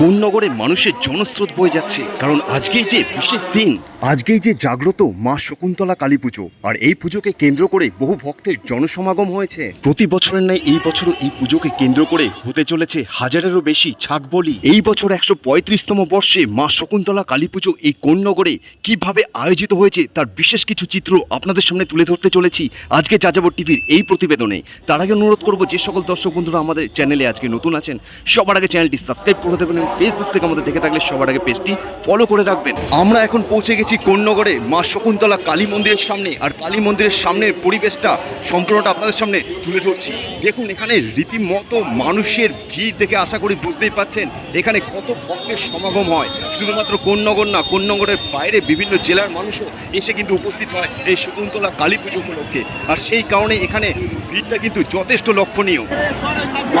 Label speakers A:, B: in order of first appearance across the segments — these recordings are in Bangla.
A: কোন নগরে মানুষের জনস্রোত বয়ে যাচ্ছে? কারণ আজকেই যে বিশেষ দিন। আজকেই যে জাগ্রত মা শকুন্তলা কালী পুজো আর এই পুজোকে কেন্দ্র করে বহু ভক্তের জনসমাগম হয়েছে। প্রতি বছরের ন্যায় এই বছরও এই পুজোকে কেন্দ্র করে হতে চলেছে হাজারেরও বেশি ছাগ বলি এই বছর একশো পঁয়ত্রিশতম বর্ষে মা শকুন্তলা কালী পুজো এই কোন নগরে কীভাবে আয়োজিত হয়েছে তার বিশেষ কিছু চিত্র আপনাদের সামনে তুলে ধরতে চলেছি আজকে যাযাবর টিভির এই প্রতিবেদনে। তার আগে অনুরোধ করব যে সকল দর্শক বন্ধুরা আমাদের চ্যানেলে আজকে নতুন আছেন সবার আগে চ্যানেলটি সাবস্ক্রাইব করে দেবেন ফেসবুক থেকে আমাদের দেখে থাকলে সবার আগে পেজটি ফলো করে রাখবেন। আমরা এখন পৌঁছে গেছি কোন্নগরে, মা শকুন্তলা কালী মন্দিরের সামনে। আর কালী মন্দিরের সামনের পরিবেশটা, সম্পূর্ণটা আপনাদের সামনে তুলে ধরছি। দেখুন, এখানে রীতিমতো মানুষের ভিড় দেখে আশা করি বুঝতেই পাচ্ছেন এখানে কত ভক্তের সমাগম হয়। শুধুমাত্র কোন্নগর না, কোন্নগরের বাইরে বিভিন্ন জেলার মানুষও এসে কিন্তু উপস্থিত হয় এই শকুন্তলা কালী পুজো উপলক্ষে। আর সেই কারণে এখানে ভিড়টা কিন্তু যথেষ্ট লক্ষণীয়।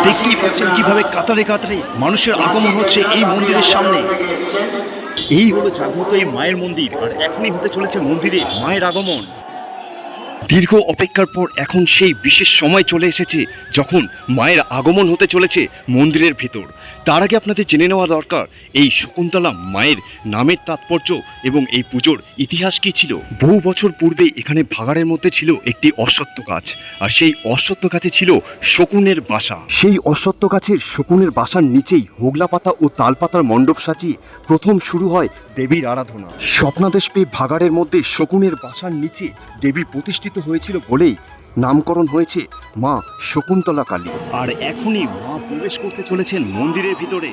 A: দেখতেই পাচ্ছেন কীভাবে কাতারে কাতারে মানুষের আগমন হচ্ছে। এই মন্দিরের সামনে। এই হলো জাগ্রত এই মায়ের মন্দির, আর এখনই হতে চলেছে মন্দিরে মায়ের আগমন। দীর্ঘ অপেক্ষার পর এখন সেই বিশেষ সময় চলে এসেছে যখন মায়ের আগমন হতে চলেছে মন্দিরের ভিতর। তার আগে আপনাদের জেনে নেওয়া দরকার, এই শকুন্তলা মায়ের নামের তাৎপর্য এবং এই পুজোর ইতিহাস কি ছিল? বহু বছর পূর্বে এখানে ভাগাড়ের মধ্যে ছিল একটি অশ্বত্থ গাছ, আর সেই অশ্বত্থ গাছে ছিল শকুনের বাসা। সেই অশ্বত্থ গাছের শকুনের বাসার নিচেই হোগলা পাতা ও তাল পাতার মণ্ডপ সাজিয়ে প্রথম শুরু হয় দেবীর আরাধনা। স্বপ্নাদেশ পেয়ে ভাগাড়ের মধ্যে শকুনের বাসার নিচে দেবী প্রতিষ্ঠিত হয়েছিল বলেই নামকরণ হয়েছে মা শকুন্তলা কালী। আর এখনই মা প্রবেশ করতে চলেছেন মন্দিরের ভিতরে।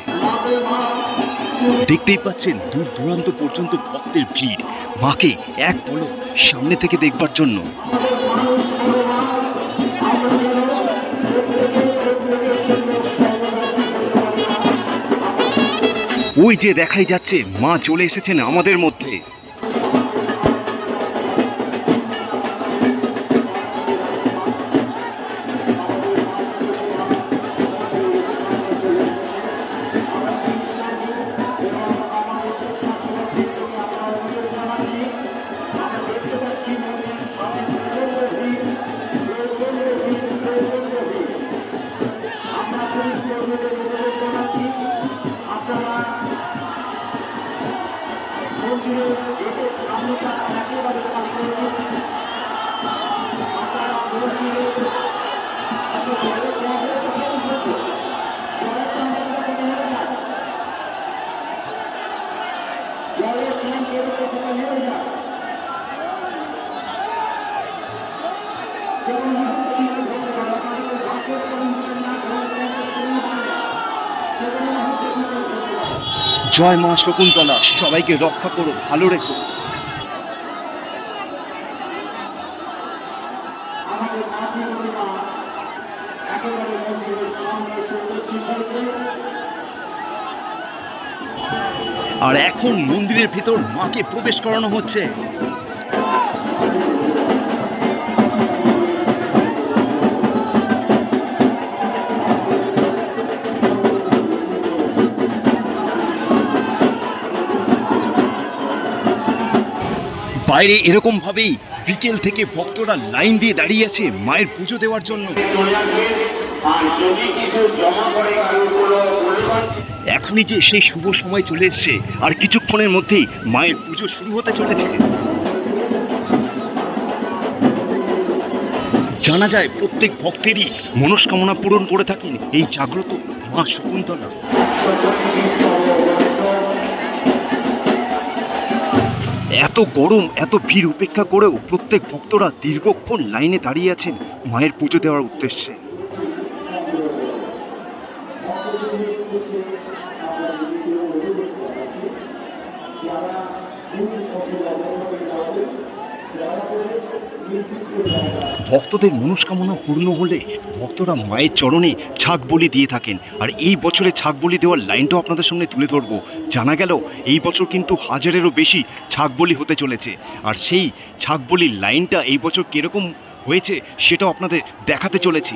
A: দেখতেই পাচ্ছেন দূর দূরান্ত পর্যন্ত ভক্তের ভিড়। মাকে এক পলক সামনে থেকে দেখবার জন্য। ওই যে দেখাই যাচ্ছে মা চলে এসেছেন আমাদের মধ্যে। জয় মা শকুন্তলা সবাইকে রক্ষা করো ভালো রেখো। আর এখন মন্দিরের ভিতর মাকে প্রবেশ করানো হচ্ছে। বাইরে এরকম ভাবেই বিকেল থেকে ভক্তরা লাইন দিয়ে দাঁড়িয়ে আছে মায়ের পুজো দেওয়ার জন্য।
B: আর যদি কিছু জমা করে
A: এখনই যে সেই শুভ সময় চলে এসছে, আর কিছুক্ষণের মধ্যেই মায়ের পুজো শুরু হতে চলেছে। জানা যায়, প্রত্যেক ভক্তেরই মনস্কামনা পূরণ করে থাকেন এই জাগ্রত মা শকুন্তলা। এত গরম, এত ভিড় উপেক্ষা করেও প্রত্যেক ভক্তরা দীর্ঘক্ষণ লাইনে দাঁড়িয়ে আছেন মায়ের পুজো দেওয়ার উদ্দেশ্যে। ভক্তদের মনস্কামনা পূর্ণ হলে ভক্তরা মায়ের চরণে ছাগ বলি দিয়ে থাকেন। আর এই বছরে ছাগ বলি দেওয়ার লাইনটাও আপনাদের সামনে তুলে ধরবো। জানা গেল এই বছর কিন্তু হাজারেরও বেশি ছাগ বলি হতে চলেছে। আর সেই ছাগ বলির লাইনটা এই বছর কীরকম হয়েছে সেটাও আপনাদের দেখাতে চলেছি।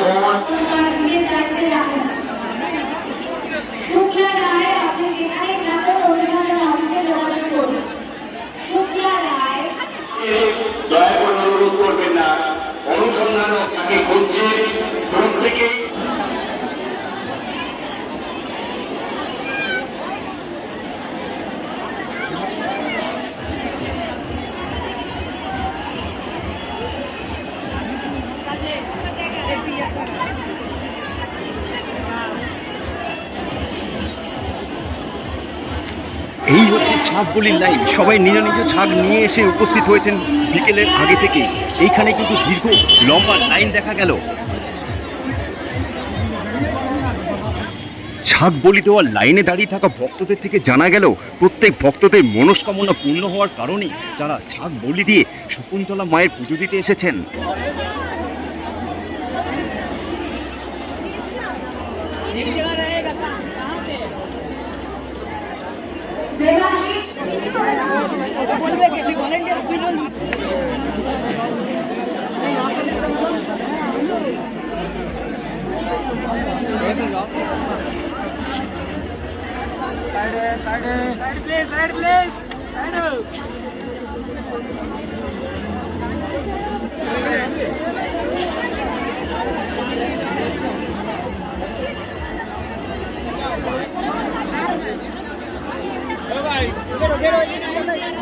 B: এই
A: হচ্ছে ছাগ বলির লাইন। সবাই নিজ নিজ ছাগ নিয়ে এসে উপস্থিত হয়েছেন বিকেলের আগে থেকে এইখানে কিন্তু দীর্ঘ লম্বা লাইন দেখা গেল। ছাগ বলি দেওয়ার লাইনে দাঁড়িয়ে থাকা ভক্তদের থেকে জানা গেল, প্রত্যেক ভক্তদের মনস্কামনা পূর্ণ হওয়ার কারণে তারা ছাগ বলি দিয়ে শকুন্তলা মায়ের পুজো দিতে এসেছেন।
C: বলবে কে? তুই ভলেন্টিয়ার তুই বলবি।
B: Hey, bhai, bero bero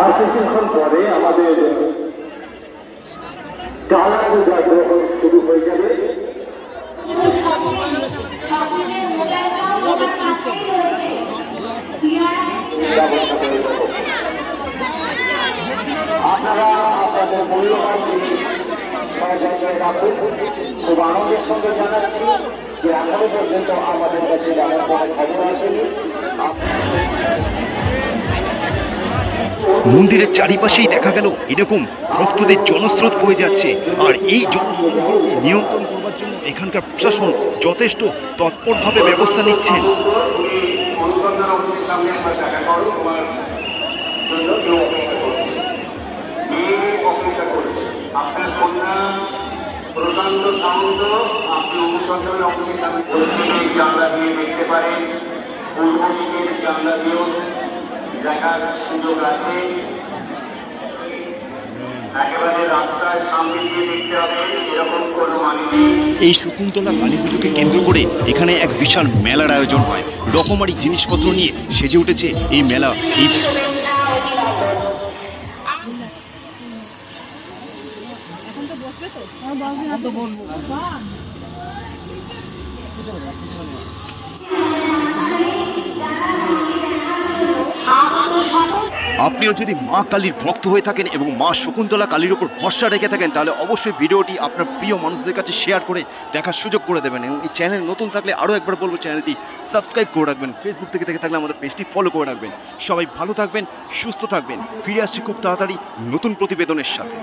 B: আর কিছুক্ষণ পরে আমাদের ডালা পূজা গ্রহণ শুরু হয়ে যাবে। আপনারা আপনাদের মূল্যবান খুব আনন্দের সঙ্গে জানাচ্ছি যে এখনও পর্যন্ত আমাদের কাছে এমন কোনো খবর আসেনি
A: মন্দিরের চারিপাশেই দেখা গেল এরকম ভক্তদের জনস্রোত বয়ে যাচ্ছে। আর এই জনসমুদ্রকে নিয়ন্ত্রণ করবার জন্য এখানকার প্রশাসন যথেষ্ট তৎপরভাবে ব্যবস্থা নিচ্ছেন।
B: পূর্ব দিকের জানলা দিয়েও দেখার সুযোগ আছে। মানে নেই।
A: এই শকুন্তলা কালী পুজোকে কেন্দ্র করে এখানে এক বিশাল মেলার আয়োজন হয়। রকমারি জিনিসপত্র নিয়ে সেজে উঠেছে এই মেলা এই বছর আপনিও যদি মা কালীর ভক্ত হয়ে থাকেন এবং মা শকুন্তলা কালীর ওপর ভরসা রেখে থাকেন, তাহলে অবশ্যই ভিডিওটি আপনার প্রিয় মানুষদের কাছে শেয়ার করে দেখার সুযোগ করে দেবেন এবং এই চ্যানেল নতুন থাকলে আরও একবার বলব চ্যানেলটি সাবস্ক্রাইব করে রাখবেন। ফেসবুক থেকে দেখে থাকলে আমাদের পেজটি ফলো করে রাখবেন। সবাই ভালো থাকবেন, সুস্থ থাকবেন। ফিরে আসছি খুব তাড়াতাড়ি নতুন প্রতিবেদনের সাথে।